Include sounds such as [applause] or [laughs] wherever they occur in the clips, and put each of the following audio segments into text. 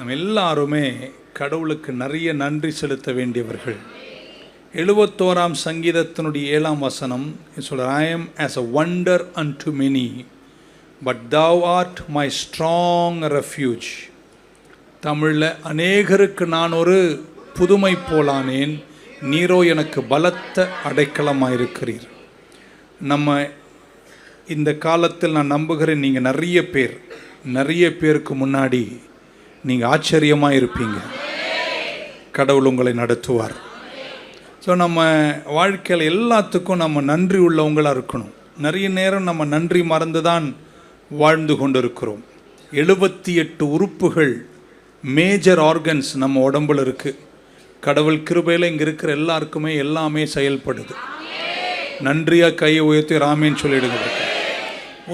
நம்ம எல்லாருமே கடவுளுக்கு நிறைய நன்றி செலுத்த வேண்டியவர்கள். எழுபத்தோராம் சங்கீதத்தினுடைய ஏழாம் வசனம் சொல்கிற I am as a wonder unto many but thou art my strong refuge தமிழில் அநேகருக்கு நான் ஒரு புதுமை போலானேன் நீரோ எனக்கு பலத்த அடைக்கலமாயிருக்கிறீர். நம்ம இந்த காலத்தில் நான் நம்புகிறேன் நீங்கள் நிறைய பேர் நிறைய பேருக்கு முன்னாடி நீங்கள் ஆச்சரியமாக இருப்பீங்க. கடவுள் உங்களை நடத்துவார். ஸோ நம்ம வாழ்க்கையில் எல்லாத்துக்கும் நம்ம நன்றி உள்ளவங்களாக இருக்கணும். நிறைய நேரம் நம்ம நன்றி மறந்து தான் வாழ்ந்து கொண்டிருக்கிறோம். எழுபத்தி எட்டு உறுப்புகள் மேஜர் ஆர்கன்ஸ் நம்ம உடம்புல இருக்குது கடவுள் கிருபையில் இங்கே இருக்கிற எல்லாருக்குமே எல்லாமே செயல்படுது. நன்றியாக கையை உயர்த்தி ராமேன்னு சொல்லிடுங்க.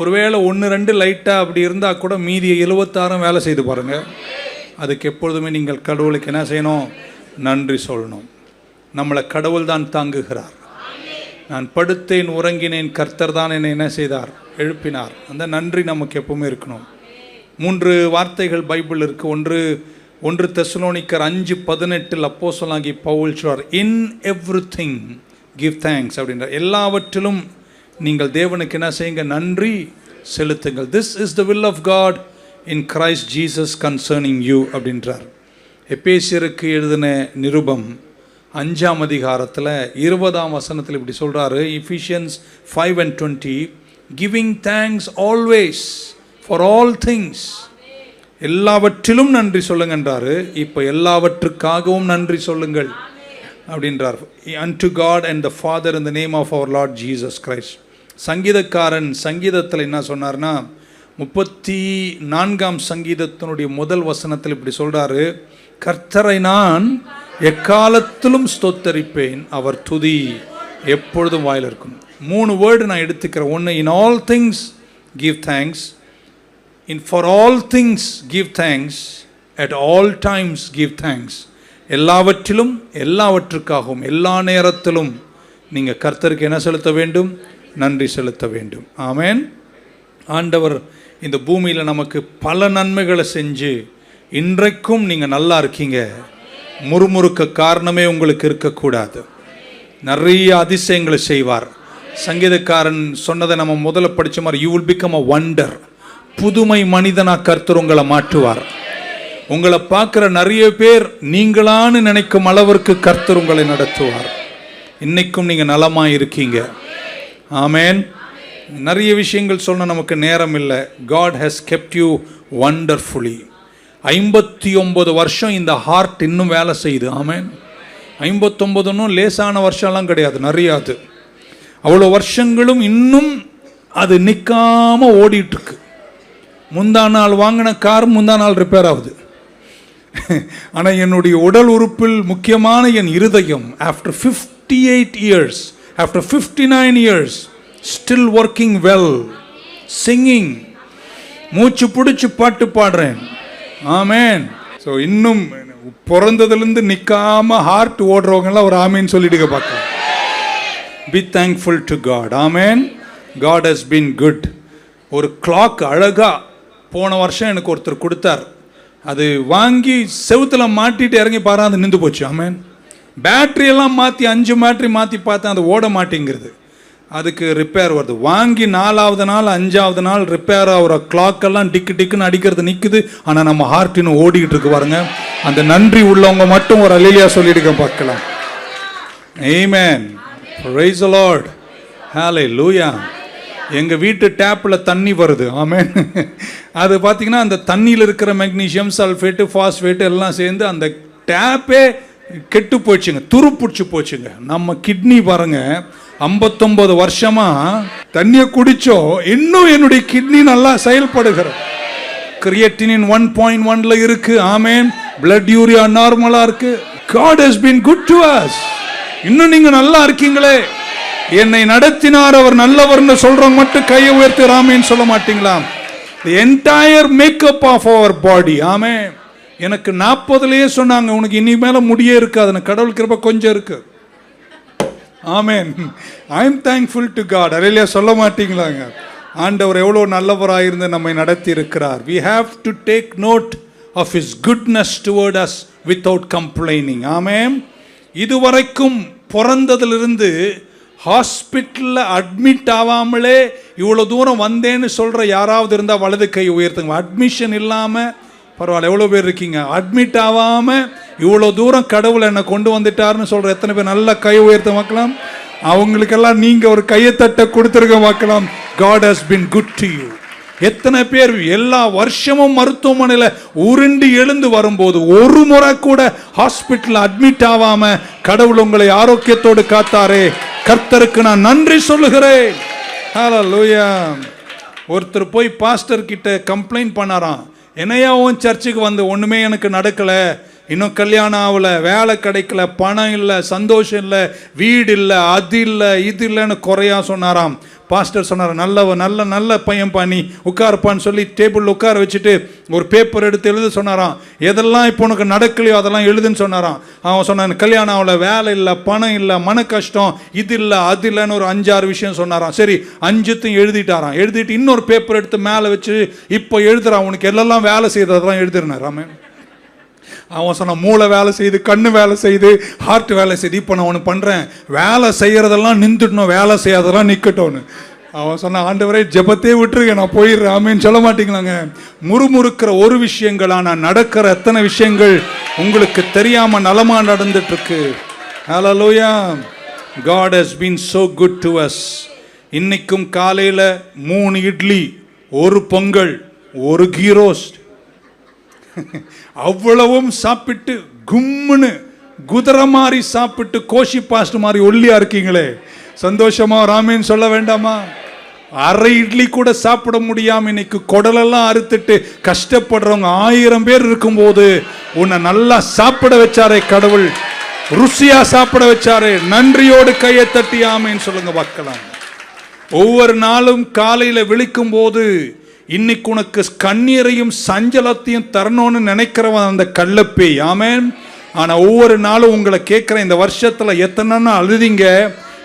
ஒருவேளை ஒன்று ரெண்டு லைட்டாக அப்படி இருந்தால் கூட மீதியை எழுபத்தாறும் வேலை செய்து பாருங்கள் அதுக்கு எப்பொழுதுமே நீங்கள் கடவுளுக்கு என்ன செய்யணும்? நன்றி சொல்லணும். நம்மளை கடவுள் தான் தாங்குகிறார். நான் படுத்தேன் உறங்கினேன் கர்த்தர் தான் என்னை என்ன செய்தார்? எழுப்பினார். அந்த நன்றி நமக்கு எப்பவுமே இருக்கணும். மூன்று வார்த்தைகள் பைபிள் இருக்குது ஒன்று ஒன்று தெசலோனிக்கர் அஞ்சு பதினெட்டில் அப்போ சொல்லாங்கி பவுல் சொல்வார் in every thing give thanks அப்படின்ற எல்லாவற்றிலும் நீங்கள் தேவனுக்கு என்ன செய்யுங்க? நன்றி செலுத்துங்கள். This is the will of God in Christ Jesus concerning you அப்படின்றார். எபேசியருக்கு எழுதின நிருபம் அஞ்சாம் அதிகாரத்தில் இருபதாம் வசனத்தில் இப்படி சொல்கிறாரு Ephesians five and twenty giving thanks always for all things எல்லாவற்றிலும் நன்றி சொல்லுங்கன்றாரு. இப்போ எல்லாவற்றுக்காகவும் நன்றி சொல்லுங்கள் அப்படின்றார். Unto God and the father in the name of our Lord Jesus Christ சங்கீதக்காரன் சங்கீதத்தில் என்ன சொன்னார்னா முப்பத்தி நான்காம் சங்கீதத்தினுடைய முதல் வசனத்தில் இப்படி சொல்கிறாரு கர்த்தரை நான் எக்காலத்திலும் ஸ்தோத்தரிப்பேன் அவர் துதி எப்பொழுதும் வாயில் இருக்கும். மூணு வேர்டு நான் எடுத்துக்கிறேன். ஒன்று in all things give thanks. In for all things give thanks. At all times give thanks. எல்லாவற்றிலும் எல்லாவற்றுக்காகவும் எல்லா நேரத்திலும் நீங்கள் கர்த்தருக்கு என்ன செலுத்த வேண்டும்? நன்றி செலுத்த வேண்டும். ஆமேன். ஆண்டவர் இந்த பூமியில் நமக்கு பல நன்மைகளை செஞ்சு இன்றைக்கும் நீங்கள் நல்லா இருக்கீங்க. முறுமுறுக்க காரணமே உங்களுக்கு இருக்கக்கூடாது. நிறைய அதிசயங்களை செய்வார். சங்கீதக்காரன் சொன்னதை நம்ம முதல்ல படித்த மாதிரி you will become a wonder புதுமை மனிதனாக கர்த்தர் உங்களை மாற்றுவார். உங்களை பார்க்குற நிறைய பேர் நீங்களான்னு நினைக்கும் அளவிற்கு கர்த்தர் உங்களை நடத்துவார். இன்னைக்கும் நீங்கள் நலமாக இருக்கீங்க ஆமேன். நிறைய விஷயங்கள் சொன்ன நமக்கு நேரம் இல்லை. God has kept you wonderfully ஐம்பத்தி ஒம்பது வருஷம் இந்த ஹார்ட் இன்னும் வேலை செய்யுது. ஆமேன். ஐம்பத்தொம்பதுன்னு லேசான வருஷம்லாம் கிடையாது. நிறையா அது. அவ்வளோ வருஷங்களும் இன்னும் அது நிற்காம ஓடிட்டுருக்கு. முந்தா நாள் வாங்கின கார் முந்தா நாள் ரிப்பேர் ஆகுது. ஆனால் என்னுடைய உடல் உறுப்பில் முக்கியமான என் இருதயம் after fifty eight years after fifty nine years still working well singing மூச்சு பிடிச்சி பாட்டு பாடுறேன். ஆமேன் ஸோ இன்னும் பிறந்ததுலேருந்து நிற்காம ஹார்ட் ஓடுறவங்கலாம் ஒரு ஆமேன்னு சொல்லிடுங்க பார்க்க பி தேங்க்ஃபுல் டு காட் ஆமேன் காட் ஹஸ் பீன் குட் ஒரு கிளாக் அழகாக போன வருஷம் எனக்கு ஒருத்தர் கொடுத்தார். அது வாங்கி செவுத்தில் மாட்டிட்டு இறங்கி பாரு அது நின்று போச்சு. ஆமேன் பேட்ரி எல்லாம் மாற்றி அஞ்சு பேட்ரி மாற்றி பார்த்தேன் அது ஓட மாட்டேங்கிறது. அதுக்கு ரிப்பேர் வருது. வாங்கி நாலாவது நாள் அஞ்சாவது நாள் ரிப்பேர் ஆகிற கிளாக்கெல்லாம் டிக்கு டிக்குன்னு அடிக்கிறது நிற்குது ஆனால் நம்ம ஹார்ட் இன்னும் ஓடிக்கிட்டு இருக்கு பாருங்க. அந்த நன்றி உள்ளவங்க மட்டும் ஒரு அலிலியா சொல்லிடுங்க பார்க்கலாம். ஏமேன் ரைஸ் லார்ட் ஹாலே லூயா எங்கள் வீட்டு டேப்பில் தண்ணி வருது. ஆமேன் அது பார்த்தீங்கன்னா அந்த தண்ணியில் இருக்கிற மெக்னீஷியம் சல்ஃபேட்டு ஃபாஸ்ஃபேட்டு எல்லாம் சேர்ந்து அந்த டேப்பே கெட்டு போச்சுங்க துரு பிடிச்சி போச்சுங்க. நம்ம கிட்னி பாருங்க ஐம்பத்தொம்பது வருஷமா தண்ணியை குடிச்சோம் இன்னும் என்னுடைய கிட்னி நல்லா செயல்படுகிற கிரியேட்டினின் ஒன் பாயிண்ட் ஒன்ல இருக்கு ஆமேன். பிளட் யூரியா நார்மலா இருக்கு. God has been good to us இன்னும் நீங்க நல்லா இருக்கீங்களே. என்னை நடத்தினார் அவர் நல்லவர்னு சொல்றவங்க மட்டும் கையை உயர்த்தி ராமேன்னு சொல்ல மாட்டீங்களா? The entire makeup of our body ஆமே எனக்கு நாற்பதுலயே சொன்னாங்க உனக்கு இனிமேல முடியே இருக்காது. கடவுள் கிருப கொஞ்சம் இருக்கு. ஆமேன். I am thankful to God அரையிலையா சொல்ல மாட்டீங்களாங்க? ஆண்டவர் எவ்வளோ நல்லவராக இருந்து நம்மை நடத்தி இருக்கிறார் we have to take note of his goodness toward us without complaining ஆமேன். இதுவரைக்கும் பிறந்ததுலேருந்து ஹாஸ்பிட்டலில் அட்மிட் ஆகாமலே இவ்வளோ தூரம் வந்தேன்னு சொல்கிற யாராவது இருந்தால் வலது கை உயர்த்துங்க. அட்மிஷன் இல்லாமல் பரவாயில்ல எவ்வளோ பேர் இருக்கீங்க? அட்மிட் ஆகாமல் இவ்வளோ தூரம் கடவுள் என்னை கொண்டு வந்துட்டாருன்னு சொல்கிற எத்தனை பேர் நல்ல கை உயர்த்த மக்களாம் அவங்களுக்கெல்லாம் நீங்கள் ஒரு கையத்தட்டை கொடுத்துருக்க மக்களாம் God has been good to you எத்தனை பேர் எல்லா வருஷமும் மருத்துவமனையில் உருண்டு எழுந்து வரும்போது ஒரு முறை கூட ஹாஸ்பிட்டல் அட்மிட் ஆகாம கடவுள் உங்களை ஆரோக்கியத்தோடு காத்தாரே. கர்த்தருக்கு நான் நன்றி சொல்லுகிறேன். ஹalleluya ஒருத்தர் போய் பாஸ்டர் கிட்ட கம்ப்ளைண்ட் பண்ணாராம். என்னையா உன் சர்ச்சுக்கு வந்து ஒன்றுமே எனக்கு நடக்கலை. இன்னும் கல்யாணம் ஆகல வேலை கிடைக்கல பணம் இல்லை சந்தோஷம் இல்லை வீடு இல்லை அது இல்லை இது இல்லைன்னு குறையா சொன்னாராம். பாஸ்டர் சொன்னார் நல்லவ நல்ல நல்ல பையன் பண்ணி உட்காருப்பான்னு சொல்லி டேபிளில் உட்கார வச்சுட்டு ஒரு பேப்பர் எடுத்து எழுத சொன்னாராம். எதெல்லாம் இப்போ உனக்கு நடக்கலையோ அதெல்லாம் எழுதுன்னு சொன்னாராம். அவன் சொன்னான் கல்யாணம் அவளை வேலை இல்லை பணம் இல்லை மன கஷ்டம் இது இல்லை அது இல்லைன்னு ஒரு அஞ்சாறு விஷயம் சொன்னாராம். சரி அஞ்சுத்தையும் எழுதிட்டாராம். எழுதிட்டு இன்னொரு பேப்பர் எடுத்து மேலே வச்சு இப்போ எழுதுறான். உனக்கு எல்லாம் வேலை செய்ததெல்லாம் எழுதிருனார் ராமன் அவன் சொன்னான் மூளை வேலை செய்து கண்ணு வேலை செய்து ஹார்ட் வேலை செய்து இப்போ நான் ஒன்று பண்ணுறேன் வேலை செய்கிறதெல்லாம் நின்றுடணும் வேலை செய்யாததெல்லாம் நிற்கட்டும்னு அவன் சொன்ன ஆண்டவரே ஜெபத்தே விட்டுருங்க நான் போயிடுறேன். ஆமேன்னு சொல்ல மாட்டீங்களாங்க? முறுமுறுக்கிற ஒரு விஷயங்கள் ஆனால் நடக்கிற எத்தனை விஷயங்கள் உங்களுக்கு தெரியாமல் நலமாக நடந்துட்டுருக்கு? Hello Loya God has been so good to us இன்னைக்கும் காலையில் மூணு இட்லி ஒரு பொங்கல் ஒரு கீ ரோஸ்ட். [laughs] அவ்வளவும் சாப்பிட்டு கும்முன்னு குதிரை மாதிரி சாப்பிட்டு கோஷி பாஸ்ட் மாதிரி ஒல்லியா இருக்கீங்களே. சந்தோஷமா ராமேன்னு சொல்ல வேண்டாமா? அரை இட்லி கூட சாப்பிட முடியாம இன்னைக்கு குடலெல்லாம் அறுத்துட்டு கஷ்டப்படுறவங்க ஆயிரம் பேர் இருக்கும்போது உன்னை நல்லா சாப்பிட வச்சாரே கடவுள். ருசியா சாப்பிட வச்சாரே. நன்றியோடு கையை தட்டி ஆமைன்னு சொல்லுங்க பார்க்கலாம் ஒவ்வொரு நாளும் காலையில விழிக்கும் போது இன்னைக்கு உனக்கு கண்ணீரையும் சஞ்சலத்தையும் தரணும்னு நினைக்கிறவன் அந்த கள்ளப்பே. ஆமேன். ஆனால் ஒவ்வொரு நாளும் உங்களை கேட்குற இந்த வருஷத்தில் எத்தனை நாள் அழுதிங்க?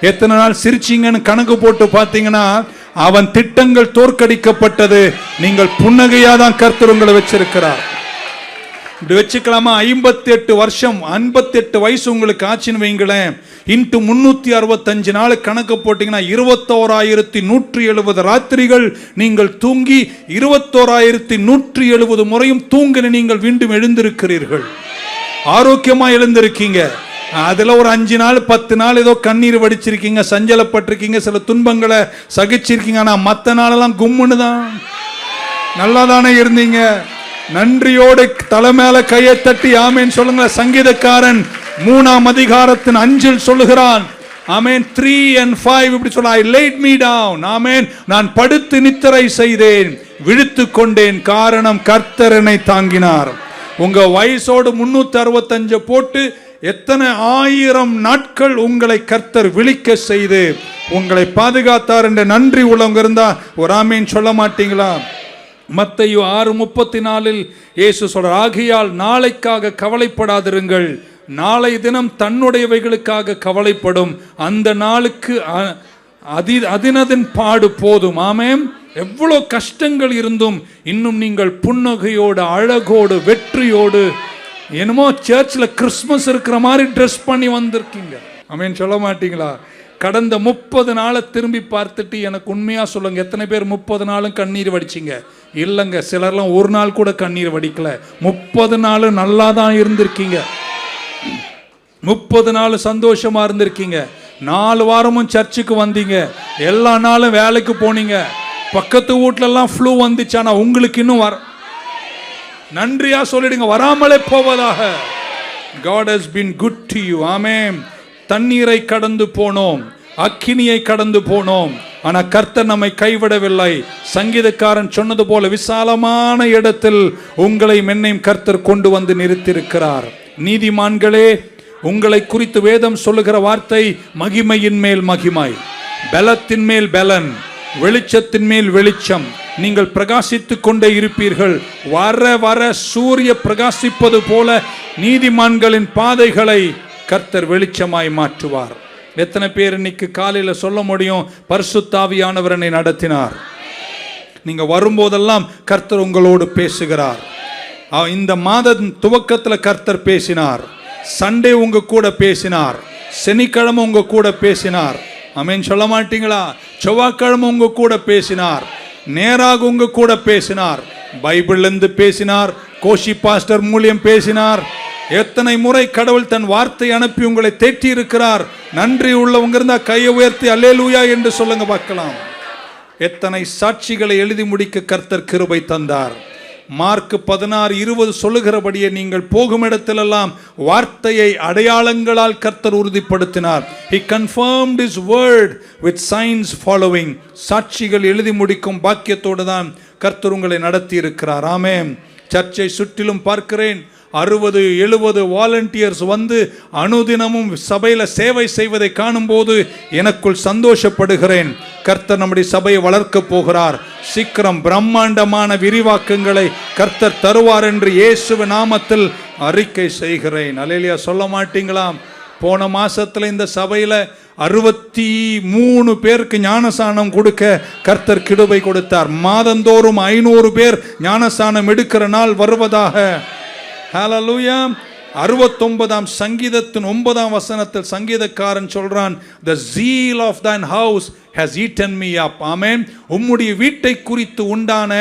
எத்தனை நாள் சிரிச்சிங்கன்னு கணக்கு போட்டு பார்த்தீங்கன்னா அவன் திட்டங்கள் தோற்கடிக்கப்பட்டது. நீங்கள் புன்னகையாக தான் கர்த்தர் உங்களை வச்சிருக்கிறார். இப்படி வச்சுக்கலாமா? ஐம்பத்தி எட்டு வருஷம் ஐம்பத்தி எட்டு வயசு உங்களுக்கு ஆச்சுன்னு வைங்களேன். இன்ட்டு முன்னூத்தி அறுபத்தஞ்சு நாள் கணக்கு போட்டீங்கன்னா இருபத்தோராயிரத்தி நூற்றி எழுபது ராத்திரிகள் நீங்கள் தூங்கி இருபத்தோராயிரத்தி நூற்றி எழுபது முறையும் தூங்கின நீங்கள் மீண்டும் எழுந்திருக்கிறீர்கள். ஆரோக்கியமா எழுந்திருக்கீங்க. அதுல ஒரு அஞ்சு நாள் பத்து நாள் ஏதோ கண்ணீர் வடிச்சிருக்கீங்க சஞ்சலப்பட்டிருக்கீங்க சில துன்பங்களை சகிச்சிருக்கீங்க ஆனா மற்ற நாளெல்லாம் கும்முன்னு தான். நல்லா தானே இருந்தீங்க. நன்றியோடு தலை கையை தட்டி ஆமேன் சொல்லுங்க. சங்கீதக்காரன் மூணாம் அதிகாரத்தின் அஞ்சில் சொல்லுகிறான். ஆமேன் த்ரீ அண்ட் ஃபைவ் இப்படி சொல்ல ஐ லைட் மீ டவுன் ஆமேன் நான் படுத்து நித்திரை செய்தேன் விழுத்து கொண்டேன் காரணம் கர்த்தரனை தாங்கினார். உங்க வயசோடு முன்னூத்தி அறுபத்தஞ்சு போட்டு எத்தனை ஆயிரம் நாட்கள் உங்களை கர்த்தர் விழிக்க செய்து உங்களை பாதுகாத்தார் என்ற நன்றி உள்ளவங்க இருந்தா ஒரு ஆமீன் சொல்ல மாட்டீங்களா? மத்தையு ஆறு முப்பத்தி நாலில் இயேசு சொல்றார் ஆகையால் நாளைக்காக கவலைப்படாதிருங்கள். நாளை தினம் தன்னுடையவைகளுக்காக கவலைப்படும். அந்த நாளுக்கு அ- அதி அதினதின் பாடு போதும். ஆமேம் எவ்வளோ கஷ்டங்கள் இருந்தும் இன்னும் நீங்கள் புன்னகையோடு அழகோடு வெற்றியோடு என்னமோ சர்ச்சில் கிறிஸ்மஸ் இருக்கிற மாதிரி ட்ரெஸ் பண்ணி வந்திருக்கீங்க. ஆமேன். சொல்ல மாட்டீங்களா? கடந்த முப்பது நாளை திரும்பி பார்த்துட்டு எனக்கு உண்மையாக சொல்லுங்கள் எத்தனை பேர் முப்பது நாளும் கண்ணீர் வடிச்சிங்க? இல்லைங்க சிலர்லாம் ஒரு நாள் கூட கண்ணீர் வடிக்கல. முப்பது நாள் நல்லா தான் இருந்திருக்கீங்க. முப்பது நாள் சந்தோஷமா இருந்திருக்கீங்க. நாலு வாரமும் சர்ச்சுக்கு வந்தீங்க. எல்லா நாளும் வேலைக்கு போனீங்க. பக்கத்து வீட்லலாம் ஃப்ளூ வந்துச்சு ஆனா உங்களுக்கு இன்னும் வர நன்றியா சொல்லிடுங்க வராமலே போவதாக. God has been good to you ஆமே தண்ணீரை கடந்து போனோம். அக்கினியை கடந்து போனோம். ஆனால் கர்த்தர் நம்மை கைவிடவில்லை. சங்கீதக்காரன் சொன்னது போல விசாலமான இடத்தில் உங்களை மென்னையும் கர்த்தர் கொண்டு வந்து நிறுத்தியிருக்கிறார். நீதிமான்களே உங்களை குறித்து வேதம் சொல்லுகிற வார்த்தை மகிமையின் மேல் மகிமை. பலத்தின் மேல் பலன் வெளிச்சத்தின் மேல் வெளிச்சம். நீங்கள் பிரகாசித்து கொண்டே இருப்பீர்கள். வர வர சூரிய பிரகாசிப்பது போல நீதிமான்களின் பாதைகளை கர்த்தர் வெளிச்சமாய் மாற்றுவார். எத்தனை பேர் இன்னைக்கு காலையில் சொல்ல முடியும்? பரிசுத்தாவியானவர் என்னை நடத்தினார். நீங்கள் வரும்போதெல்லாம் கர்த்தர் உங்களோடு பேசுகிறார். இந்த மாத துவக்கத்தில் கர்த்தர் பேசினார். சண்டே உங்க கூட பேசினார். சனிக்கிழமை உங்க கூட பேசினார். அமேன் சொல்ல மாட்டீங்களா? செவ்வாய்க்கிழமை உங்க கூட பேசினார். நேராக உங்க கூட பேசினார். பைபிள் இருந்து பேசினார் கோஷி பாஸ்டர் மூலியம் பேசினார். எத்தனை முறை கடவுள் தன் வார்த்தை அனுப்பி உங்களை தேற்றி இருக்கிறார் நன்றி உள்ளவங்க இருந்தா கையை உயர்த்தி அல்லேலூயா என்று சொல்லுங்க பார்க்கலாம். எத்தனை சாட்சிகளை எழுதி முடிக்க கர்த்தர் கிருபை தந்தார். மார்க் பதினாறு இருபது சொல்லுகிறபடியே நீங்கள் போகும் இடத்திலெல்லாம் வார்த்தையை அடையாளங்களால் கர்த்தர் உறுதிப்படுத்தினார். He confirmed his word with signs following சாட்சிகள் எழுதி முடிக்கும் பாக்கியத்தோடு தான் கர்த்தர் உங்களை நடத்தி இருக்கிறார் ஆமே சர்ச்சை சுற்றிலும் பார்க்கிறேன். அறுபது எழுபது வாலண்டியர்ஸ் வந்து அனுதினமும் சபையில் சேவை செய்வதை காணும்போது எனக்குள் சந்தோஷப்படுகிறேன். கர்த்தர் நம்முடைய சபையை வளர்க்க போகிறார். சீக்கிரம் பிரம்மாண்டமான விரிவாக்கங்களை கர்த்தர் தருவார் என்று இயேசுவ நாமத்தில் அறிக்கை செய்கிறேன். அலையிலியா சொல்ல மாட்டீங்களாம்? போன மாசத்துல இந்த சபையில அறுபத்தி மூணு பேருக்கு ஞானசானம் கொடுக்க கர்த்தர் கிடுபை கொடுத்தார். மாதந்தோறும் ஐநூறு பேர் ஞானசானம் எடுக்கிற நாள் வருவதாக. ஹலலூயா அறுபத்தொன்பதாம் சங்கீதத்தின் ஒன்பதாம் வசனத்தில் சங்கீதக்காரன் சொல்றான் the zeal of thine house has eaten me up ஆமென். உம்முடைய வீட்டை குறித்து உண்டான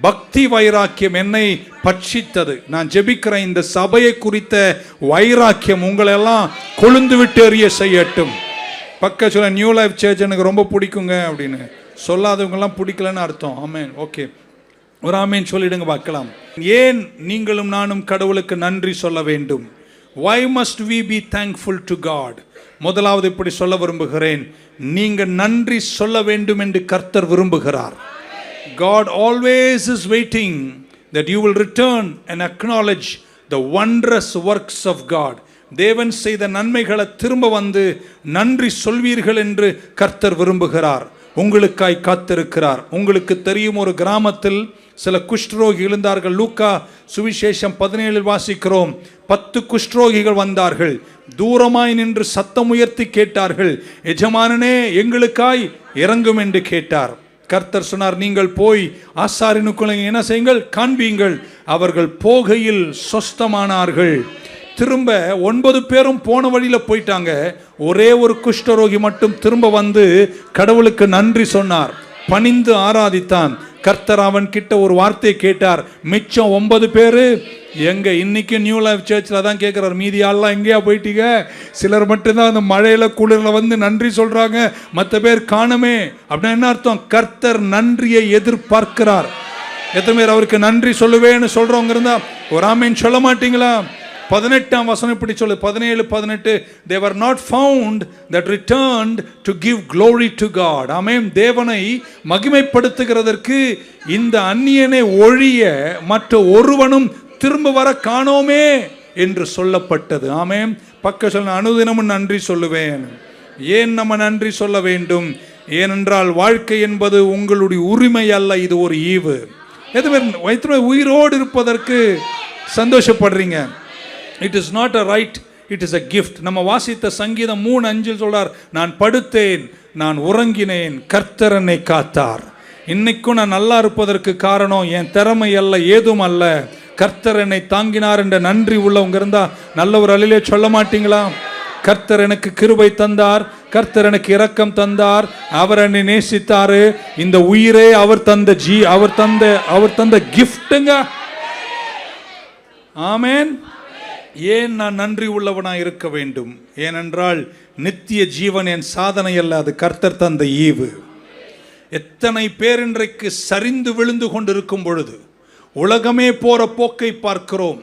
பக்தி வைராக்கியம் என்னை பட்சித்தது. நான் ஜெபிக்கிறேன் இந்த சபையை குறித்த வைராக்கியம் உங்களெல்லாம் கொழுந்து விட்டு எறிய செய்யட்டும். பக்க சொல்ல நியூ லைஃப் சேர்ச் எனக்கு ரொம்ப பிடிக்குங்க அப்படின்னு. சொல்லாதவங்கெல்லாம் பிடிக்கலன்னு அர்த்தம். ஆமென். ஓகே. ஒரு ஆமேன் சொல்லிடுங்க பார்க்கலாம். ஏன் நீங்களும் நானும் கடவுளுக்கு நன்றி சொல்ல வேண்டும்? Why must we be thankful to God முதலாவது இப்படி சொல்ல விரும்புகிறேன். நீங்கள் நன்றி சொல்ல வேண்டும் என்று கர்த்தர் விரும்புகிறார். God always is waiting that you will return and acknowledge the wondrous works of God தேவன் செய்த நன்மைகளை திரும்ப வந்து நன்றி சொல்வீர்கள் என்று கர்த்தர் விரும்புகிறார். உங்களுக்காய் காத்திருக்கிறார். உங்களுக்கு தெரியும் ஒரு கிராமத்தில் சில குஷ்டரோகி எழுந்தார்கள். லூக்கா சுவிசேஷம் பதினேழில் வாசிக்கிறோம். பத்து குஷ்டரோகிகள் வந்தார்கள். தூரமாய் நின்று சத்தம் உயர்த்தி கேட்டார்கள். எஜமானனே எங்களுக்காய் இறங்கும் என்று கேட்டார். கர்த்தர் சொன்னார் நீங்கள் போய் ஆசாரினுக்குள்ள என்ன செய்யுங்கள்? காண்பீங்கள். அவர்கள் போகையில் சொஸ்தமானார்கள். திரும்ப ஒன்பது பேரும் போன வழியில் போயிட்டாங்க. ஒரே ஒரு குஷ்டரோகி மட்டும் திரும்ப வந்து கடவுளுக்கு நன்றி சொன்னார். பணிந்து ஆராதித்தான். கர்த்தர் அவன் கிட்ட ஒரு வார்த்தையை கேட்டார். மிச்சம் ஒன்பது பேரு எங்க இன்னைக்கு நியூ லைஃப் சர்ச்சில் தான் கேட்குறாரு மீதி ஆள்லாம் எங்கேயா போயிட்டீங்க? சிலர் மட்டும்தான் அந்த மழையில குளிரில் வந்து நன்றி சொல்றாங்க. மற்ற பேர் காணுமே. அப்படின்னா என்ன அர்த்தம்? கர்த்தர் நன்றியை எதிர்பார்க்கிறார். எத்தனை பேர் அவருக்கு நன்றி சொல்லுவேன்னு சொல்றவங்க இருந்தா ஒரு ஆமீன் சொல்ல மாட்டீங்களா? பதினெட்டாம் வசனம் இப்படி சொல்லு. பதினேழு பதினெட்டு. There are not found that returned to give glory to God ஆமென் தேவனை மகிமைப்படுத்துகிறதற்கு இந்த அந்நியனை ஒழிய மற்ற ஒருவனும் திரும்ப வர காணோமே என்று சொல்லப்பட்டது. ஆமென் பக்க சொல்ல அனுதினமும் நன்றி சொல்லுவேன். ஏன் நம்ம நன்றி சொல்ல வேண்டும்? ஏனென்றால் வாழ்க்கை என்பது உங்களுடைய உரிமை அல்ல இது ஒரு ஈவு. எதுவுமே எத்தனை உயிரோடு இருப்பதற்கு சந்தோஷப்படுறீங்க. It is not a right it is a gift நம்ம வாசித்த சங்கீதம் மூணு அஞ்சில் சொல்றார் நான் படுத்தேன் நான் உறங்கினேன் கர்த்தரனை காத்தார். இன்னைக்கும் நான் நல்லா இருப்பதற்கு காரணம் என் திறமை அல்ல ஏதும் அல்ல. கர்த்தர் என்னை தாங்கினார் என்ற நன்றி உள்ளவங்க இருந்தா நல்ல ஒரு அழிலே சொல்ல மாட்டீங்களா? கர்த்தர் எனக்கு கிருபை தந்தார் கர்த்தர் எனக்கு இரக்கம் தந்தார் அவர் என்னை நேசித்தாரு. இந்த உயிரே அவர் தந்த ஜி அவர் தந்த அவர் தந்த கிஃப்ட்டுங்க ஆமேன். ஏன் நான் நன்றி உள்ளவனாய் இருக்க வேண்டும்? ஏனென்றால் நித்திய ஜீவன் என் சாதனை அல்ல அது கர்த்தர் தந்த ஈவு. எத்தனை பேர் இன்றைக்கு சரிந்து விழுந்து கொண்டிருக்கும் பொழுது உலகமே போற போக்கை பார்க்கிறோம்.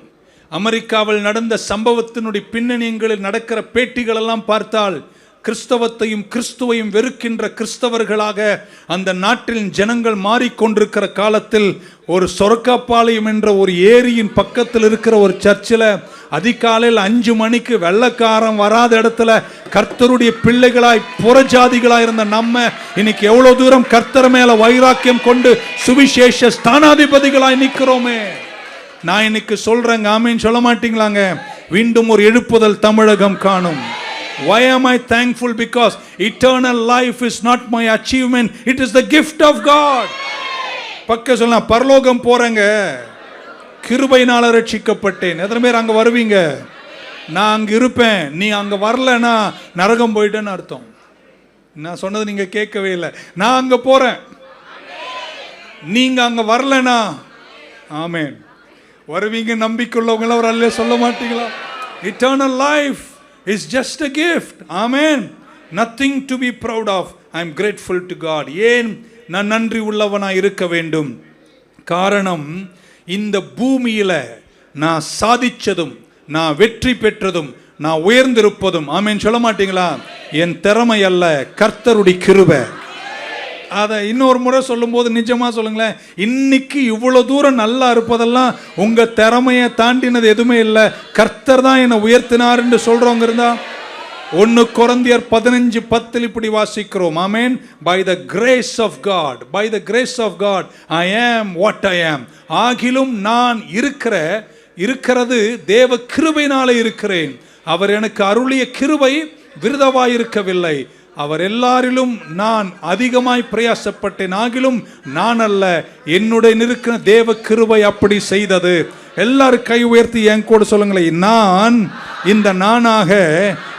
அமெரிக்காவில் நடந்த சம்பவத்தினுடைய பின்னணியங்களில் நடக்கிற பேட்டிகளெல்லாம் பார்த்தால் கிறிஸ்தவத்தையும் கிறிஸ்துவையும் வெறுக்கின்ற கிறிஸ்தவர்களாக அந்த நாட்டில் ஜனங்கள் மாறிக்கொண்டிருக்கிற காலத்தில் ஒரு சொர்க்கப்பாளையம் என்ற ஒரு ஏரியின் பக்கத்தில் இருக்கிற ஒரு சர்ச்சில் அதிகாலையில் அஞ்சு மணிக்கு வெள்ளக்காரன் வராத இடத்துல கர்த்தருடைய பிள்ளைகளாய் புறஜாதிகளாய் இருந்த நம்ம இன்னைக்கு எவ்வளவு தூரம் கர்த்தர் மேல வைராக்கியம் கொண்டு சுவிசேஷ ஸ்தானாதிபதிகளாய் நிற்கிறோமே. நான் இன்னைக்கு சொல்றேங்க ஆமீன். சொல்ல மாட்டீங்களாங்க? மீண்டும் ஒரு எழுப்புதல் தமிழகம் காணும். Why am I thankful? Because eternal life is not my achievement, it is the gift of God. பக்க சொல்லலாம் பரலோகம் போறேங்க. கிருபையினால ரட்சிக்கப்பட்டேன். எத்தனை பேர் அங்கே வருவீங்க? நான் அங்கே இருப்பேன். நீ அங்கே வரலன்னா நரகம் போயிட்டேன்னு அர்த்தம். நான் சொன்னது நீங்க கேட்கவே இல்லை. நான் அங்க போறேன். நீங்க அங்க வரலனா ஆமேன். வருவீங்க நம்பிக்கையுள்ளவங்கள ஒரு அல்ல சொல்ல மாட்டீங்களா? Eternal life is just a gift amen. Nothing to be proud of I am grateful to God ஏன் நான் நன்றி உள்ளவனாக இருக்க வேண்டும்? காரணம் இந்த பூமியில் நான் சாதிச்சதும் நான் வெற்றி பெற்றதும் நான் உயர்ந்திருப்பதும் ஆமென் சொல்ல மாட்டீங்களா? என் திறமை அல்ல கர்த்தருடைய கிருபை. அதை இன்னொரு முறை சொல்லும்போது நிஜமா சொல்லுங்களேன். இன்னைக்கு இவ்வளோ தூரம் நல்லா இருப்பதெல்லாம் உங்கள் திறமையை தாண்டினது எதுவுமே இல்லை. கர்த்தர் தான் என்னை உயர்த்தினாருன்னு சொல்கிறோங்க இருந்தால் ஒன்று குறந்தியர் பதினஞ்சு பத்தில் இப்படி வாசிக்கிறோம். Amen by the grace of God by the grace of God I am what I ஆம் ஆகிலும் நான் இருக்கிற இருக்கிறது தேவ கிருபையினால இருக்கிறேன். அவர் எனக்கு அருளிய கிருபை விருதவாயிருக்கவில்லை. அவர் எல்லாரிலும் நான் அதிகமாய் பிரயாசப்பட்டேன். ஆகிலும் நான் அல்ல. என்னுடைய இருக்கிற தேவ கிருபை அப்படி செய்தது. எல்லாரும் கை உயர்த்தி என் கூட சொல்லுங்களேன். நான் இந்த நானாக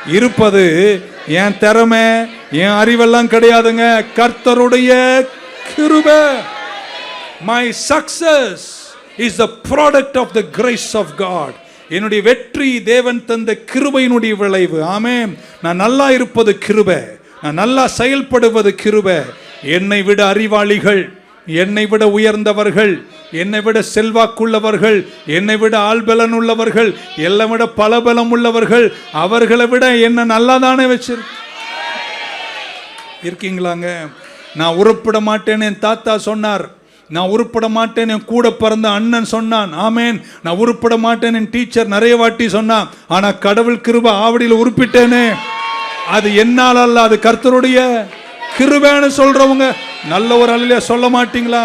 இருப்பது என் திறமை என் அறிவெல்லாம் கிடையாதுங்க. கர்த்தருடைய கிருப. My success is the product of the grace of God என்னுடைய வெற்றி தேவன் தந்த கிருபையினுடைய விளைவு. ஆமே நான் நல்லா இருப்பது கிருபை. நான் நல்லா செயல்படுவது கிருபை. என்னை விட அறிவாளிகள். என்னை விட உயர்ந்தவர்கள் என்னை விட செல்வாக்குள்ளவர்கள் என்னை விட ஆள்பலன் உள்ளவர்கள் எல்லாம் விட பலபலம் உள்ளவர்கள் அவர்களை விட என்ன நல்லா தானே இருக்கீங்களாங்க? நான் உருப்பிட மாட்டேன்னு என் தாத்தா சொன்னார். நான் உருப்பட மாட்டேன் என் கூட பிறந்த அண்ணன் சொன்னான். ஆமேன். நான் உருப்பட மாட்டேன் என் டீச்சர் நிறைய வாட்டி சொன்னான். ஆனால் கடவுள் கிருப ஆவடியில் உருப்பிட்டேனே. அது என்னால் அல்ல அது கர்த்தருடைய கிருபேன்னு சொல்றவங்க நல்ல ஒரு அல்ல சொல்ல மாட்டீங்களா?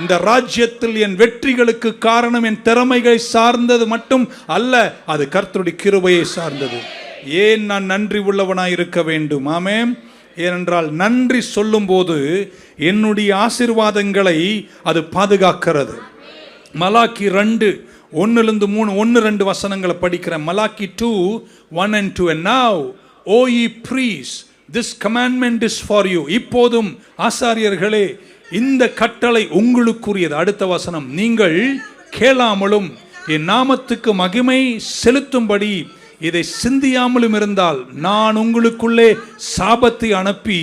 இந்த ராஜ்யத்தில் என் வெற்றிகளுக்கு காரணம் என் திறமைகளை சார்ந்தது மட்டும் அல்ல அது கர்த்தருடைய கிருபையை சார்ந்தது. ஏன் நான் நன்றி உள்ளவனாய் இருக்க வேண்டும்? ஆமே ஏனென்றால் நன்றி சொல்லும்போது என்னுடைய ஆசிர்வாதங்களை அது பாதுகாக்கிறது. மலாக்கி ரெண்டு ஒன்னுலேருந்து மூணு ஒன்று ரெண்டு வசனங்களை படிக்கிறேன். Malachi two one and two and now O ye priests this commandment is for you இப்போதும் ஆசாரியர்களே இந்த கட்டளை உங்களுக்குரியது. அடுத்த வசனம் நீங்கள் கேளாமலும் என் நாமத்துக்கு மகிமை செலுத்தும்படி இதை சிந்தியாமலும் இருந்தால் நான் உங்களுக்குள்ளே சாபத்தை அனுப்பி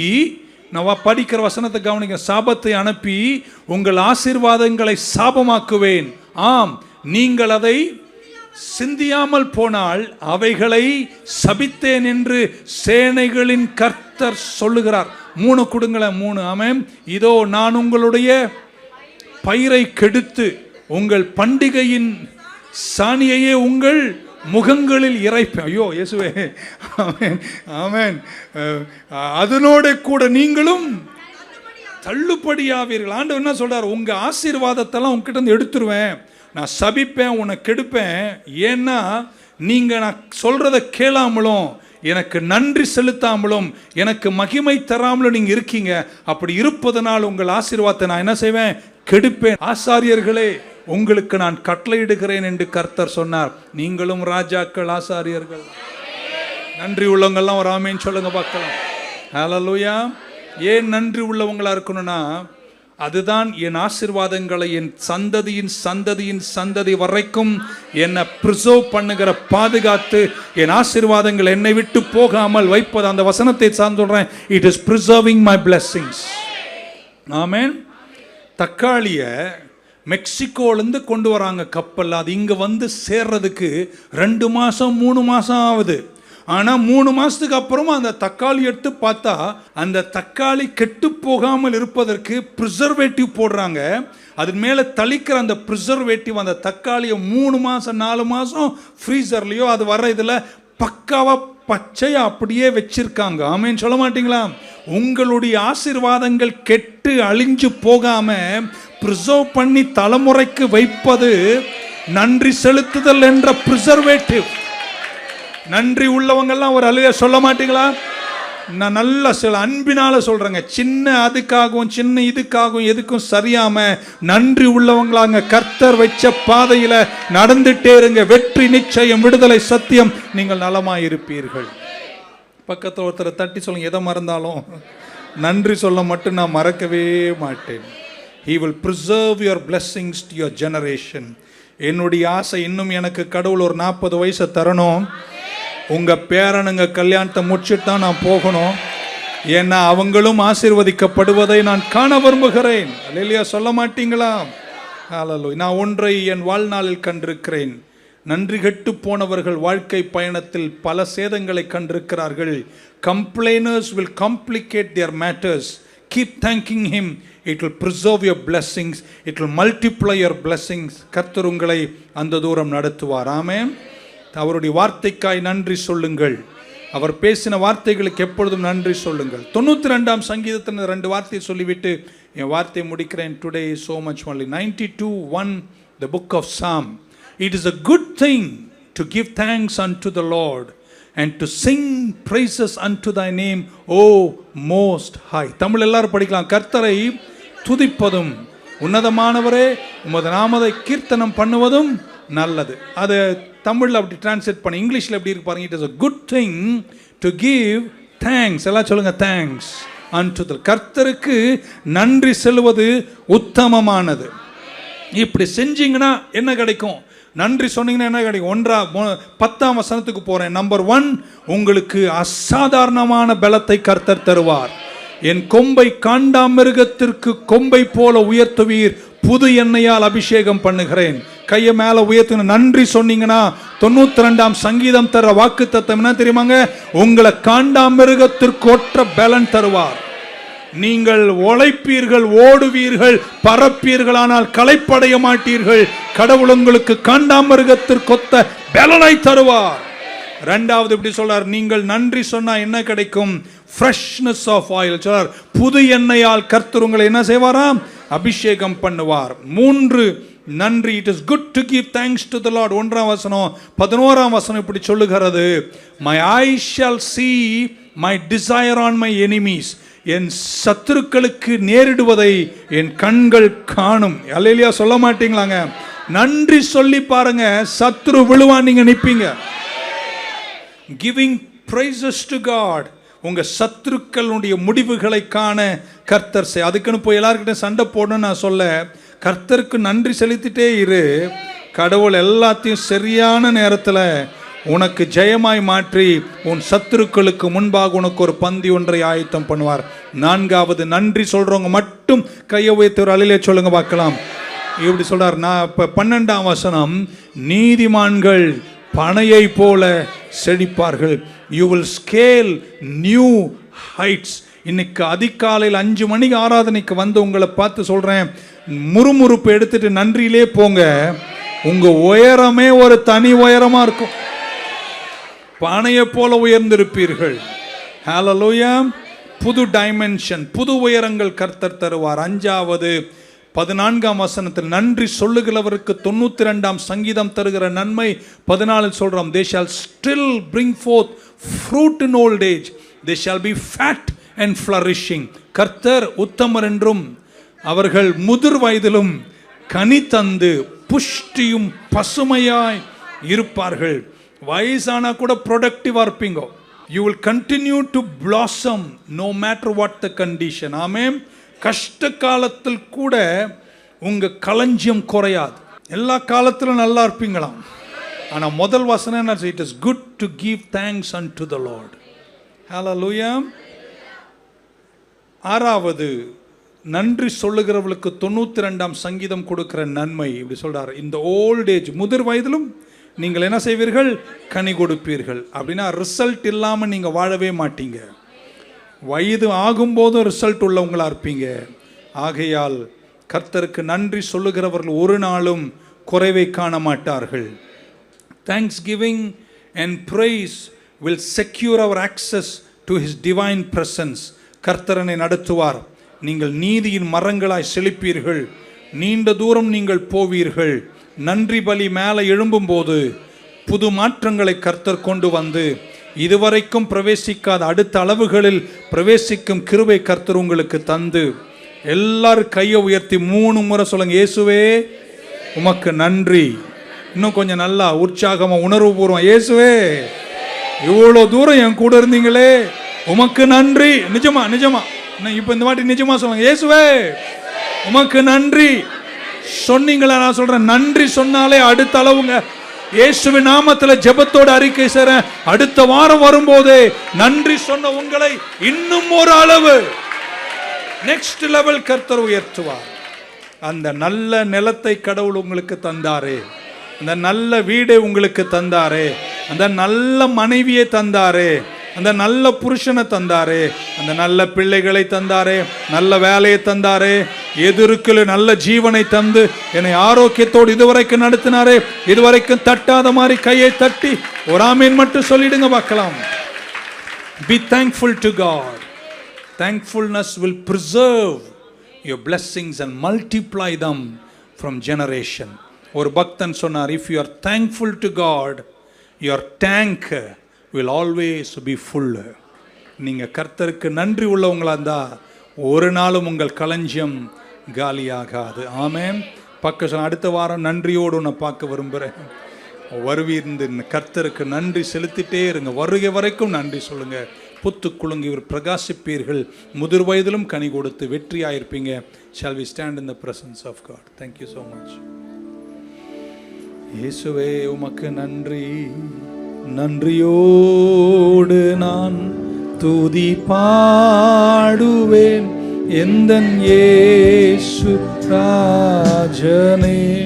நான் படிக்கிற வசனத்தை கவனிக்க சாபத்தை அனுப்பி உங்கள் ஆசீர்வாதங்களை சாபமாக்குவேன். ஆம் நீங்கள் அதை சிந்தியாமல் போனால் அவைகளை சபித்தேன் என்று சேனைகளின் கர்த்தர் சொல்லுகிறார். மூணு கொடுங்களேன் மூணு. ஆமென். இதோ நான் உங்களுடைய பயிரை கெடுத்து உங்கள் பண்டிகையின் சாணியையே உங்கள் முகங்களில் இறைப்பேன். ஐயோ இயேசுவே. ஆமேன். ஆமென். அதனோட கூட நீங்களும் தள்ளுபடியாவீர்கள். ஆண்டவர் என்ன சொல்கிறார் உங்க ஆசீர்வாதத்தெல்லாம் உங்ககிட்ட இருந்து எடுத்துருவேன். நான் சபிப்பேன் உன்னை கெடுப்பேன். ஏன்னா நீங்கள் நான் சொல்கிறத கேளாமலும் எனக்கு நன்றி செலுத்தாமலும் எனக்கு மகிமை தராமலும் நீங்கள் இருக்கீங்க. அப்படி இருப்பதனால் உங்கள் ஆசீர்வாதத்தை நான் என்ன செய்வேன்? கெடுப்பேன். ஆசாரியர்களே உங்களுக்கு நான் கட்டளையிடுகிறேன் என்று கர்த்தர் சொன்னார். நீங்களும் ராஜாக்கள் ஆசாரியர்கள். நன்றி உள்ளவங்கள்லாம் ஒரு ஆமேன்னு சொல்லுங்க பார்க்கலாம். ஹalleluya. ஏன் நன்றி உள்ளவங்களா இருக்கணும்னா அதுதான் என் ஆசீர்வாதங்களை என் சந்ததியின் சந்ததியின் சந்ததி வரைக்கும் என்னை ப்ரிசர்வ் பண்ணுகிற பாதுகாத்து என் ஆசீர்வாதங்கள் என்னை விட்டு போகாமல் வைப்பது. அந்த வசனத்தை சார்ந்து it is preserving my blessings amen தக்காளியை மெக்சிகோலேருந்து கொண்டு வராங்க கப்பல். அது இங்கே வந்து சேர்றதுக்கு ரெண்டு மாதம் மூணு மாதம் ஆகுது. ஆனால் மூணு மாதத்துக்கு அப்புறமா அந்த தக்காளி எடுத்து பார்த்தா அந்த தக்காளி கெட்டு போகாமல் இருப்பதற்கு ப்ரிசர்வேட்டிவ் போடுறாங்க. அது மேலே தளிக்கிற அந்த ப்ரிசர்வேட்டிவ் அந்த தக்காளியை மூணு மாதம் நாலு மாதம் ஃப்ரீசர்லேயோ அது வர்ற இதில் பக்காவாக பச்சையாக அப்படியே வச்சிருக்காங்க. ஆமேன்னு சொல்ல மாட்டீங்களா? உங்களுடைய ஆசீர்வாதங்கள் கெட்டு அழிஞ்சு போகாம ப்ரிசர்வ் பண்ணி தலைமுறைக்கு வைப்பது நன்றி செலுத்துதல் என்ற ப்ரிசர்வேட்டிவ் நன்றி உள்ளவங்கெல்லாம் ஒரு அலைய சொல்ல மாட்டீங்களா? நான் நல்லா சில அன்பினால சொல்றேங்க. சின்ன அதுக்காகவும் சின்ன இதுக்காகவும் எதுக்கும் சரியாம நன்றி உள்ளவங்களாங்க. கர்த்தர் வச்ச பாதையில நடந்துட்டே இருங்க. வெற்றி நிச்சயம் விடுதலை சத்தியம் நீங்கள் நலமாய் இருப்பீர்கள் பக்கத்தில் ஒருத்தரை தட்டி சொல்லுங்க எதை மறந்தாலும். நன்றி சொல்ல மட்டும் நான் மறக்கவே மாட்டேன். He will preserve your blessings to your generation என்னுடைய ஆசை இன்னும் எனக்கு கடவுள் ஒரு நாற்பது வயசை தரணும். உங்கள் பேரனுங்க கல்யாணத்தை முடிச்சுட்டு தான் நான் போகணும். ஏன்னா அவங்களும் ஆசீர்வதிக்கப்படுவதை நான் காண விரும்புகிறேன். இல்லையா சொல்ல மாட்டீங்களா? ஹalleluya. நான் ஒன்றை என் வாழ்நாளில் கண்டிருக்கிறேன். நன்றி கெட்டு போனவர்கள் வாழ்க்கை பயணத்தில் பல சேதங்களை கண்டிருக்கிறார்கள். Complainers will complicate their matters keep thanking him it will preserve your blessings. It will multiply your blessings. கர்த்தர் உங்களை அந்த தூரம் நடத்துவார். ஆமே அவருடைய வார்த்தைக்காய் நன்றி சொல்லுங்கள். அவர் பேசின வார்த்தைகளுக்கு எப்பொழுதும் நன்றி சொல்லுங்கள். தொண்ணூற்றி ரெண்டாம் சங்கீதத்தில் ரெண்டு வார்த்தையை சொல்லிவிட்டு என் வார்த்தையை முடிக்கிறேன் today so much only ninety two one the book of psalm it is a good thing to give thanks unto the lord and to sing praises unto thy name O most high Tamil எல்லாரும் படிக்கலாம். கர்த்தரை துதிப்பதும் உன்னதமானவரே உமது நாமதை கீர்த்தனம் பண்ணுவதும் நல்லது. அது தமிழில் அப்படி translate பண்ண இங்கிலீஷில் எப்படி இருக்கு பாருங்க it is a good thing to give thanks எல்லாம் சொல்லுங்க தேங்க்ஸ் அன்டு கர்த்தருக்கு நன்றி செல்வது உத்தமமானது. இப்படி செஞ்சீங்கன்னா என்ன கிடைக்கும்? நன்றி சொன்னீங்கன்னா என்ன கிடைக்கும்? ஒன்றா பத்தாம் வசனத்துக்கு போறேன். நம்பர் ஒன் உங்களுக்கு அசாதாரணமான பலத்தை கர்த்தர் தருவார். என் கொம்பை காண்டாமிருகத்திற்கு கொம்பை போல உயர்த்துவீர். புது எண்ணெயால் அபிஷேகம் பண்ணுகிறேன். கையை மேல உயர்த்துங்க நன்றி சொன்னீங்கன்னா தொண்ணூத்தி ரெண்டாம் சங்கீதம் தர வாக்கு தத்துவம் என்ன தெரியுமாங்க? உங்களை காண்டாமிருகத்திற்கு ஒற்ற பலன் தருவார். நீங்கள் உழைப்பீர்கள் ஓடுவீர்கள் பறப்பீர்களானால் களைப்படைய மாட்டீர்கள். கடவுள் உங்களுக்கு காண்டாமிருகத்திற்கொத்த பலனை தருவார். ரெண்டாவது இப்படி சொல்றார் நீங்கள் நன்றி சொன்னா என்ன கிடைக்கும்? ஃப்ரெஷ்னஸ் ஆஃப் ஆயில் சொல்றார் புது எண்ணெயால் கர்த்தர் உங்களை என்ன செய்வாராம்? அபிஷேகம் பண்ணுவார். மூன்று நன்றி. It is good to give thanks to the lord ஒன்றாம் வசனம் பதினோராம் வசனம் இப்படி சொல்லுகிறது. My eye shall see my desire on my enemies என் சத்துருக்களுக்கு நேரிடுவதை என் கண்கள் காணும். அல்லையா சொல்ல மாட்டீங்களாங்க? நன்றி சொல்லி பாருங்க. சத்ரு விழுவான் நீங்க நிப்பீங்க. கிவிங் praises டு காட் உங்க சத்துருக்களுடைய முடிவுகளை காண கர்த்தர் செய். அதுக்குன்னு போய் எல்லாருக்கிட்ட சண்டை போடணும்னு நான் சொல்ல கர்த்தருக்கு நன்றி செலுத்திட்டே இரு. கடவுள் எல்லாத்தையும் சரியான நேரத்தில் உனக்கு ஜெயமாய் மாற்றி உன் சத்துருக்களுக்கு முன்பாக உனக்கு ஒரு பந்தி ஒன்றை ஆயத்தம் பண்ணுவார். நான்காவது நன்றி சொல்றவங்க மட்டும் கையை உயர்த்தி ஒரு அழிலே சொல்லுங்க பார்க்கலாம். இப்படி சொல்றார் நான் இப்போ பன்னெண்டாம் வசனம் நீதிமான்கள் பனையை போல செழிப்பார்கள். You will scale new heights இன்னைக்கு அதிகாலையில் அஞ்சு மணிக்கு ஆராதனைக்கு வந்து உங்களை பார்த்து சொல்றேன். முறுமுறுப்பு எடுத்துட்டு நன்றியிலே போங்க. உங்க உயரமே ஒரு தனி உயரமா இருக்கும். பானையை போல உயர்ந்திருப்பீர்கள். ஹalleluya புது டைமென்ஷன் புது உயரங்கள் கர்த்தர் தருவார். அஞ்சாவது பதினான்காம் வசனத்தில் நன்றி சொல்லுகிறவருக்கு தொண்ணூத்தி ரெண்டாம் சங்கீதம் தருகிற நன்மை பதினாலில் சொல்றோம். They shall still bring forth fruit in old age they shall be fat and flourishing கர்த்தர் உத்தமர் என்றும் அவர்கள் முதிர் வயதிலும் கனி தந்து புஷ்டியும் பசுமையாய் இருப்பார்கள். வயசானா கூட ப்ரொடக்டிவாக இருப்பீங்க. You will continue to blossom no matter what the condition ஆமே கஷ்ட காலத்தில் கூட உங்கள் களஞ்சியம் குறையாது. எல்லா காலத்திலும் நல்லா இருப்பீங்களாம். ஆனால் முதல் வசனம் என்ன it is good to give thanks unto the lord ஹalleluya ஆறாவது நன்றி சொல்லுகிறவர்களுக்கு தொண்ணூத்தி ரெண்டாம் சங்கீதம் கொடுக்கிற நன்மை. இப்படி சொல்றார். இந்த ஓல்ட் ஏஜ் முதிர் வயதிலும் நீங்கள் என்ன செய்வீர்கள்? கனி கொடுப்பீர்கள். அப்படின்னா ரிசல்ட் இல்லாமல் நீங்கள் வாழவே மாட்டீங்க. வயது ஆகும்போதும் ரிசல்ட் உள்ளவங்களா இருப்பீங்க. ஆகையால் கர்த்தருக்கு நன்றி சொல்லுகிறவர்கள் ஒரு நாளும் குறைவை காண மாட்டார்கள். Thanksgiving and praise will secure our access to his divine presence கர்த்தரனை நடத்துவார். நீங்கள் நீதியின் மரங்களாய் செழிப்பீர்கள். நீண்ட தூரம் நீங்கள் போவீர்கள். நன்றி பலி மேலே எழும்பும்போது புது மாற்றங்களை கர்த்தர் கொண்டு வந்து இதுவரைக்கும் பிரவேசிக்காத அடுத்த அளவுகளில் பிரவேசிக்கும் கிருவை கர்த்தர் உங்களுக்கு தந்து எல்லாரும் கையை உயர்த்தி மூணு முறை சொல்லுங்க இயேசுவே உமக்கு நன்றி. இன்னும் கொஞ்சம் நல்லா உற்சாகமா உணர்வுபூர்வம் இயேசுவே இவ்வளோ தூரம் என் கூட இருந்தீங்களே உமக்கு நன்றி. நிஜமா நிஜமா. இப்போ இந்த வாட்டி நிஜமா சொல்லுங்க. இயேசுவே உமக்கு நன்றி. சொன்னீங்களா? நான் சொல்றேன் நன்றி சொன்னாலே அடுத்த அளவுங்க. இயேசுவி நாமத்தில் ஜெபத்தோட அறிக்கை சேர அடுத்த வாரம் வரும்போதே நன்றி சொன்ன உங்களை இன்னும் ஒரு அளவு. நெக்ஸ்ட் லெவல் கர்த்தர் உயர்த்துவார். அந்த நல்ல நிலத்தை கடவுள் உங்களுக்கு தந்தாரே. அந்த நல்ல வீடை உங்களுக்கு தந்தாரே. அந்த நல்ல மனைவியை தந்தாரே. அந்த நல்ல புருஷனை தந்தாரே. அந்த நல்ல பிள்ளைகளை தந்தாரே. நல்ல வேலையை தந்தாரே. எதிர்க்கில் நல்ல ஜீவனை தந்து என்னை ஆரோக்கியத்தோடு இதுவரைக்கும் நடத்தினாரே. இதுவரைக்கும் தட்டாத மாதிரி கையை தட்டி ஒரு ஆமீன் மட்டும் சொல்லிடுங்க பார்க்கலாம். Be thankful to God thankfulness will preserve your blessings and multiply them from generation ஒரு பக்தன் சொன்னார் if you are thankful to God your tank will always be full நீங்கள் கர்த்தருக்கு நன்றி உள்ளவங்களாக இருந்தால் ஒரு நாளும் உங்கள் களஞ்சியம் காலியாகாது. ஆமேன். பக்க சொன்ன அடுத்த வாரம் நன்றியோடு உன்னை பார்க்க விரும்புகிறேன் வருவீர்ந்து கர்த்தருக்கு நன்றி செலுத்திட்டே இருங்க. வருகை வரைக்கும் நன்றி சொல்லுங்க. புத்து குலுங்கியவர் பிரகாசிப்பீர்கள். முதிர் வயதிலும் கனி கொடுத்து வெற்றியாயிருப்பீங்க. Shall we stand in the presence of God thank you so much இயேசுவே உமக்கு நன்றி. நன்றியோடு நான் துதி பாடுவேன். எந்த ஏசு ராஜனே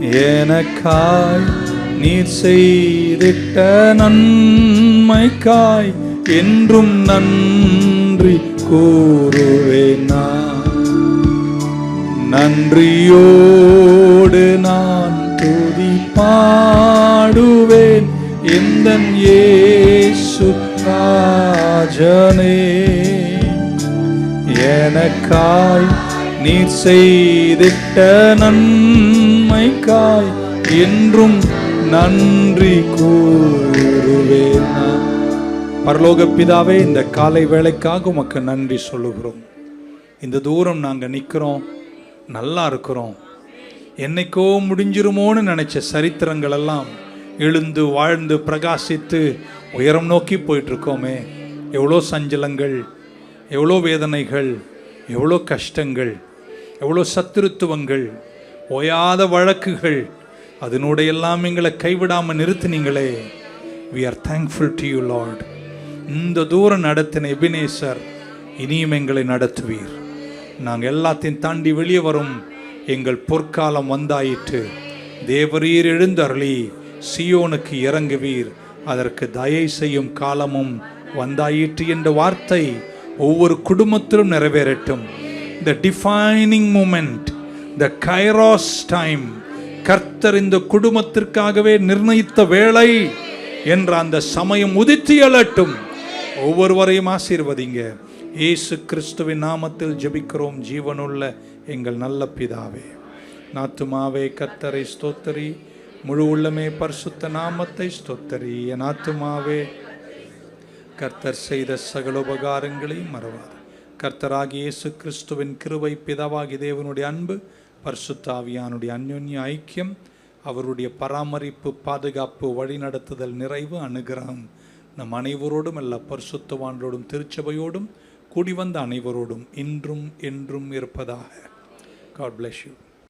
எனக்காய் நீர் செய்திட்ட நன்மைக்காய் என்றும் நன்றி கூறுவேன் நான். நன்றியோடு நான் பாடுவேன். எந்த இயேசு ராஜனே எனக்காய் நீர் செய்திட்ட நன்மைக்காய் என்றும் நன்றி கூறுவேன். பரலோக பிதாவே இந்த காலை வேலைக்காக உமக்கு நன்றி சொல்லுகிறோம். இந்த தூரம் நாங்கள் நிற்கிறோம் நல்லா இருக்கிறோம். என்னைக்கோ முடிஞ்சிருமோன்னு நினச்ச சரித்திரங்கள் எல்லாம் எழுந்து வாழ்ந்து பிரகாசித்து உயரம் நோக்கி போயிட்டுருக்கோமே. எவ்வளோ சஞ்சலங்கள் எவ்வளோ வேதனைகள் எவ்வளோ கஷ்டங்கள் எவ்வளோ சத்துருத்துவங்கள் ஓயாத வழக்குகள் அதனோட எல்லாம் எங்களை கைவிடாமல் நிறுத்தினீங்களே. We are thankful to you lord இந்த தூரம் நடத்தின எபினேசர் இனியும் எங்களை நடத்துவீர். நாங்கள் எல்லாத்தையும் தாண்டி வெளியே வரும். எங்கள் பொற்காலம் வந்தாயிற்று. தேவரீர் எழுந்தருளி சியோனுக்கு இறங்குவீர். அதற்கு தயை செய்யும் காலமும் வந்தாயிற்று என்ற வார்த்தை ஒவ்வொரு குடும்பத்திலும் நிறைவேறட்டும். The defining moment the kairos time கர்த்தர் இந்த குடும்பத்திற்காகவே நிர்ணயித்த வேளை என்ற அந்த சமயம் உதித்து எழட்டும். ஒவ்வொருவரையும் ஆசீர்வதிங்க. இயேசு கிறிஸ்துவின் நாமத்தில் ஜெபிக்கிறோம். ஜீவனுள்ள எங்கள் நல்ல பிதாவே. நாத்துமாவே கர்த்தரை ஸ்தோத்தரி. முழு உள்ளமே பரிசுத்த நாமத்தை ஸ்தோத்தரி. என் ஆத்துமாவே கர்த்தர் செய்த சகல உபகாரங்களை மறவாது. கர்த்தராகி இயேசு கிறிஸ்துவின் கிருவை பிதாவாகி தேவனுடைய அன்பு பரிசுத்தாவியானுடைய அந்யோன்ய ஐக்கியம் அவருடைய பராமரிப்பு பாதுகாப்பு வழிநடத்துதல் நிறைவு அனுகிரகம் நம் அனைவரோடும் எல்லா பரிசுத்தவான்களோடும் திருச்சபையோடும் கூடி வந்த அனைவரோடும் இன்றும் என்றும் இருப்பதாக காட் bless you